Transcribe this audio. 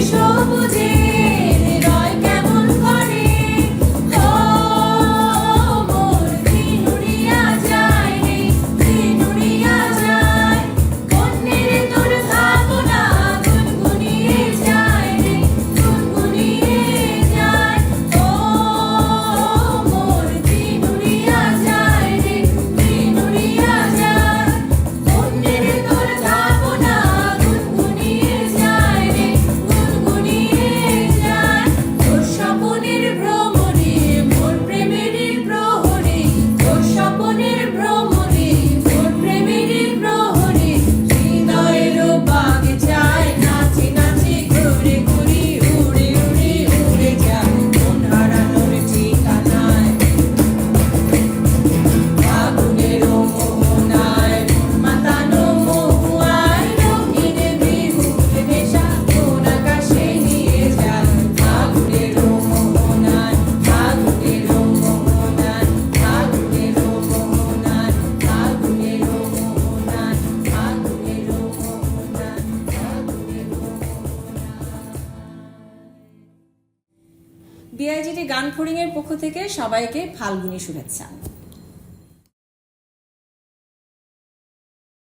说不尽 বিআইজিটি গান ফোরিং এর পক্ষ থেকে সবাইকে ফাল্গুনি শুভেচ্ছা।